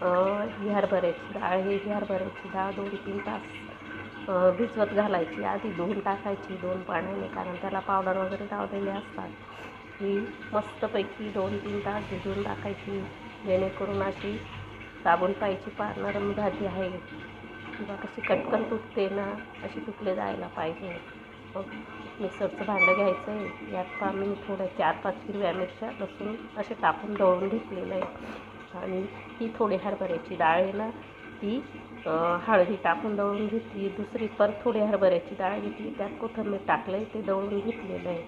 ही हरभऱ्याची डाळ ही ही हरभऱ्याची डाळ दोन तीन तास भिजवत घालायची. आधी धुवून टाकायची दोन पाण्याने कारण त्याला पावडर वगैरे लावलेले असतात. ही मस्तपैकी दोन तीन तास भिजवून टाकायची जेणेकरून अशी दाबून पाहिजे पार नरम भाजी आहे. किंवा कशी कटकन तुटते ना अशी तुटले जायला पाहिजे. मग मिक्सरचं भांडं घ्यायचं आहे यात पण मी थोड्या चार पाच हिरव्या मिरच्या लसूण असे टाकून दळून घेतलेलं आहे. आणि ही थोडी हरभऱ्याची डाळ आहे ना ती हळदी टाकून दळून घेतली. दुसरी परत थोडी हरभऱ्याची डाळ घेतली. त्यात कोथंबीर टाकलं ते दळून घेतलेलं आहे.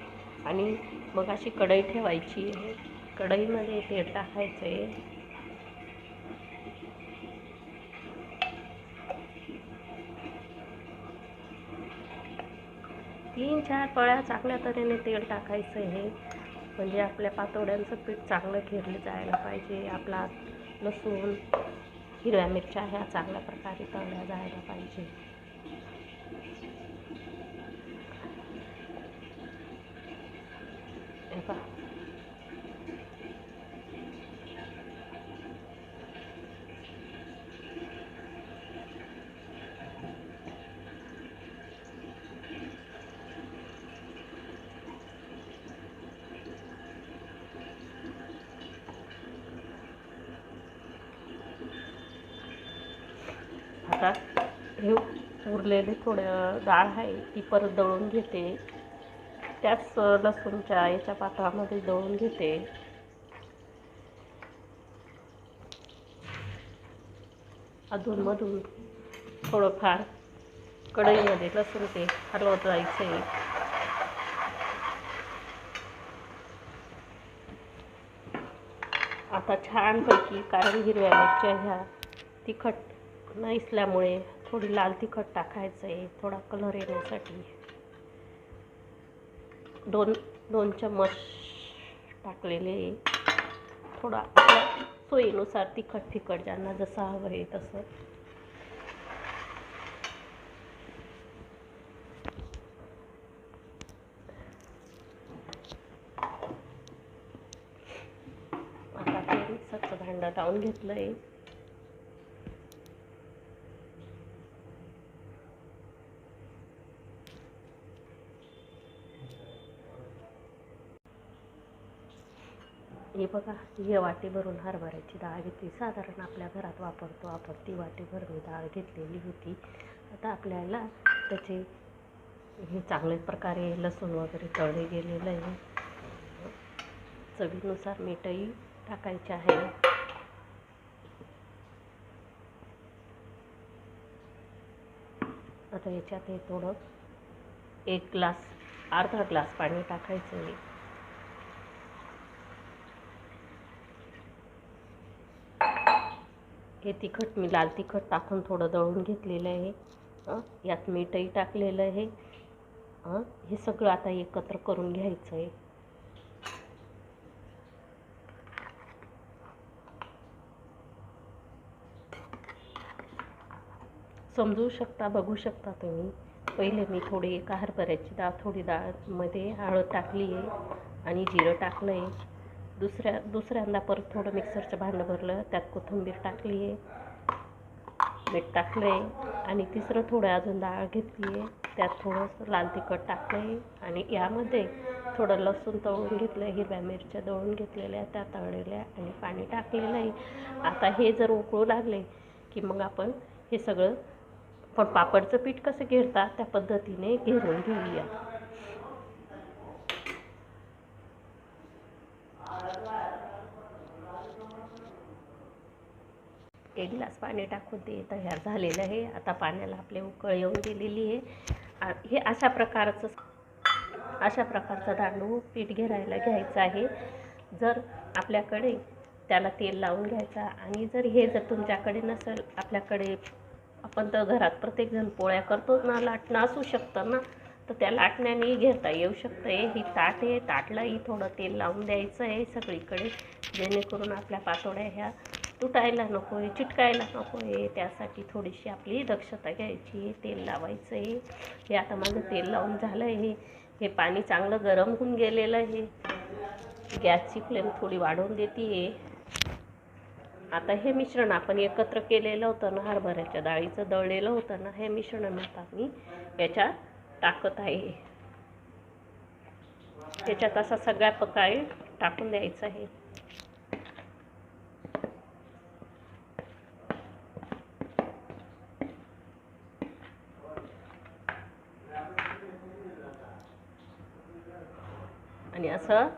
आणि मग अशी कढई ठेवायची आहे. कढईमध्ये तेल टाकायचं आहे तीन चार पळ्या चांगल्या तऱ्हेने तेल टाकायचं आहे. म्हणजे आपल्या पातोड्यांचं पीठ चांगलं घेरलं जायला पाहिजे. आपला लसूण हिरव्या मिरच्या ह्या चांगल्या प्रकारे तळल्या जायला पाहिजे. हे आता हे उरलेले थोडं डाळ आहे ती परत दळून घेते. त्याच लसूणच्या याच्या पात्रामध्ये दळून घेते. अधूनमधून थोडंफार कढईमध्ये लसूण ते हलवत जायचं. आहे आता छानपैकी कारण हिरव्या मिरच्या ह्या तिखट नसल्यामुळे थोडी लाल तिखट टाकायचं आहे थोडा कलर येण्यासाठी. दोन दोन चम्मच टाकलेले. थोडा सोयीनुसार तिखट फिकट ज्यांना जसं हवं आहे तसं. आता ते मिक्सरचं भांडं लावून घेतलं आहे हे बघा हे वाटी भरून हरभऱ्याची डाळ घेतली. साधारण आपल्या घरात वापरतो आपण ती वाटी भरून डाळ घेतलेली होती. आता आपल्याला त्याचे हे चांगल्या प्रकारे लसूण वगैरे तळले गेलेलं आहे. चवीनुसार मीठही टाकायचे आहे. आता याच्यात हे थोडं एक ग्लास अर्धा ग्लास पाणी टाकायचं आहे. हे तिखट मी लाल तिखट टाकून थोडं दळून घेतलेलं आहे. यात मीठही टाकलेलं आहे. हे सगळं आता एकत्र करून घ्यायचं आहे. समजू शकता बघू शकता तुम्ही. पहिले मी थोडी एका हरभऱ्याची डाळ थोडी डाळमध्ये हळद टाकली आहे आणि जिरं टाकलं आहे. दुसऱ्या दुसऱ्यांदा परत थोडं मिक्सरचं भांडं भरलं त्यात कोथिंबीर टाकली आहे मीठ टाकलं आहे आणि तिसरं थोडं अजून डाळ घेतली आहे त्यात थोडंसं लाल तिखट टाकलं आहे आणि यामध्ये थोडं लसूण तळून घेतलं आहे हिरव्या मिरच्या दळून घेतलेल्या त्या तळलेल्या आणि पाणी टाकलेलं आहे आता हे जर उकळू लागले की मग आपण हे सगळं पण पापडचं पीठ कसं घेरता त्या पद्धतीने घेरून घेऊया. एक ग्लास पाणी टाकून ते तयार झालेलं आहे. आता पाण्याला आपले उकळ येऊन गेलेली आहे. हे अशा प्रकारचं अशा प्रकारचं तांदूळ हो, पीठ घेरायला घ्यायचं आहे. जर आपल्याकडे त्याला तेल लावून घ्यायचा आणि जर हे जर तुमच्याकडे नसेल आपल्याकडे आपण तर घरात प्रत्येकजण पोळ्या करतोच ना लाटणं असू शकतं ना. तर त्या लाटण्याने घेता येऊ शकतं आहे ही ताट आहे. ताटलाही थोडं तेल लावून द्यायचं आहे सगळीकडे जेणेकरून आपल्या पातोड्या ह्या तुटायला नको आहे चिटकायला नको आहे त्यासाठी थोडीशी आपली दक्षता घ्यायची. आहे तेल लावायचं आहे हे आता माझं तेल लावून झालं आहे हे पाणी चांगलं गरम होऊन गेलेलं आहे. गॅसची फ्लेम थोडी वाढवून देते आहे आता हे मिश्रण आपण एकत्र केलेलं होतं ना हरभऱ्याच्या डाळीचं दळलेलं होतं ना हे मिश्रण आता मी याच्यात टाकत आहे. त्याच्यात असा सगळ्या प्रकारे टाकून द्यायचं आहे. आणि असं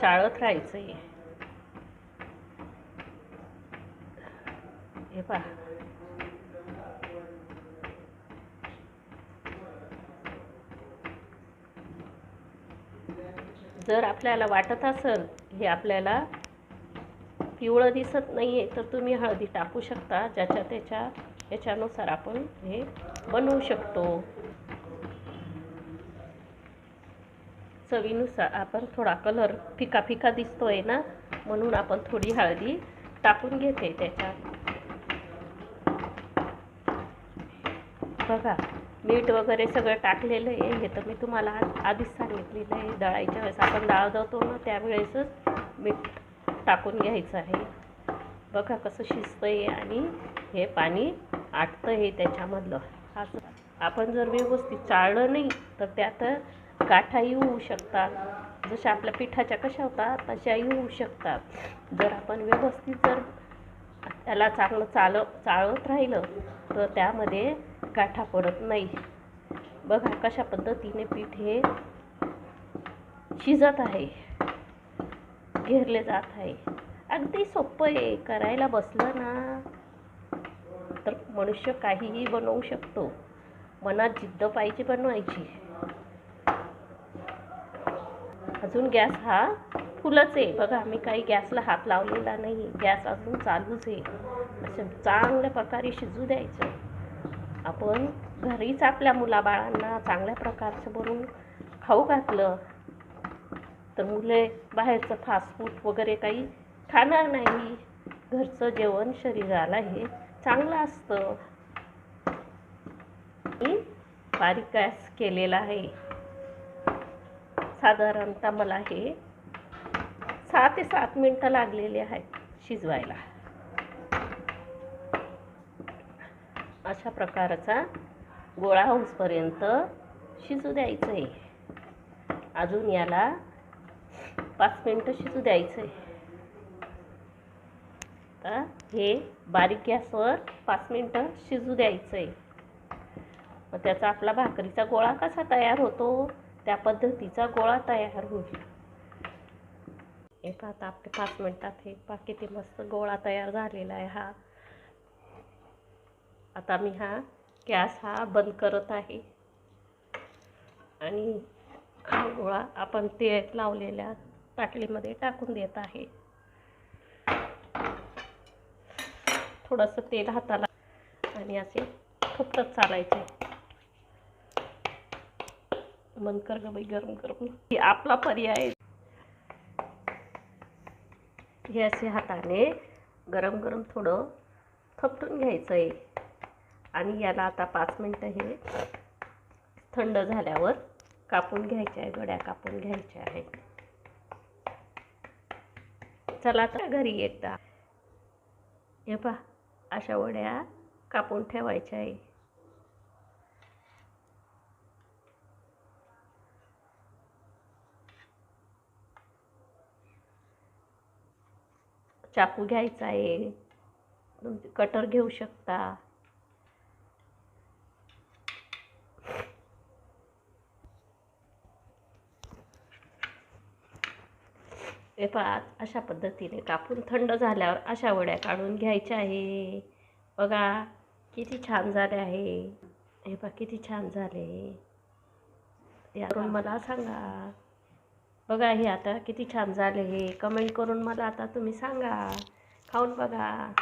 चाळत राहायचं आहे. हे पहा. जर आपल्याला वाटत असेल हे आपल्याला पिवळं दिसत नाही आहे तर तुम्ही हळदी टाकू शकता ज्याच्या त्याच्या याच्यानुसार आपण हे बनवू शकतो. चवीनुसार आपण थोडा कलर फिका फिका दिसतोय ना म्हणून आपण थोडी हळदी टाकून घेते त्याच्यात. बघा मीठ वगैरे सगळं टाकलेलं आहे. हे तर मी तुम्हाला आधीच सांगितलेलं आहे. दळायच्या वेळेस आपण डाळ दळतो ना त्यावेळेसच मीठ टाकून घ्यायचं आहे. बघा कसं शिजतं आहे आणि हे पाणी आटतं आहे त्याच्यामधलं. असं. आपण जर व्यवस्थित चाळलं नाही तर त्यात गाठाही होऊ शकतात. जशा आपल्या पिठाच्या कशा होतात तशाही होऊ शकतात. जर आपण व्यवस्थित जर त्याला चांगलं चाल चाळत राहिलं तर त्यामध्ये गाठा पडत नाही. बघा कशा पद्धतीने पीठ हे शिजत आहे घेरले जात आहे. अगदी सोपं आहे करायला बसलं ना तर मनुष्य काहीही बनवू शकतो. मनात जिद्द पाहिजे बनवायची. अजून गॅस हा फुलच आहे. बघा मी काही गॅसला हात लावलेला नाही गॅस अजून चालूच आहे. असं चांगल्या प्रकारे शिजू द्यायचं. आपण घरीच आपल्या मुलाबाळांना चांगल्या प्रकारचं बनवून खाऊ घातलं तर मुले बाहेरचं फास्ट फूड वगैरे काही खाणार नाही. घरचं जेवण शरीराला हे चांगलं असतं. मी बारीक गॅस केलेला आहे. साधारणतः मला हे सहा ते सात मिनटं लागलेली आहेत शिजवायला. अशा प्रकारचा गोळा होऊसपर्यंत शिजू द्यायचं आहे अजून याला पाच मिनटं शिजू द्यायचं आहे आता हे बारीक गॅसवर पाच मिनटं शिजू द्यायचं आहे मग त्याचा आपला भाकरीचा गोळा कसा तयार होतो? त्या पद्धतीचा गोळा तयार होईल. हे पाहता आपले पाच मिनटात हे पा किती मस्त गोळा तयार झालेला आहे हा. आता मी हा गॅस हा बंद करत आहे. आणि हा गोळा आपण ते लावलेल्या ताटलीमध्ये टाकून देत आहे. थोडंसं तेल हाताला आणि असे फुकतच चालायचे. मन कर ग बाई गरम गरम आपला पर्याय हे असे हाताने गरम गरम थोडं थपटून घ्यायचं आहे. आणि याला आता पाच मिनटं हे थंड झाल्यावर कापून घ्यायच्या आहे गड्या कापून घ्यायच्या आहेत चला आता घरी एकदा हे पहा अशा वड्या कापून ठेवायच्या आहे. चाकू घ्यायचा आहे. कटर घेऊ शकता. हे पहा अशा पद्धतीने कापून थंड झाल्यावर अशा वड्या काढून घ्यायच्या आहे. बघा किती छान झाले आहे. हे पहा किती छान झाले. यावरून मला सांगा. बघा हे आता किती छान झाले हे. कमेंट करून मला आता तुम्ही सांगा. खाऊन बघा.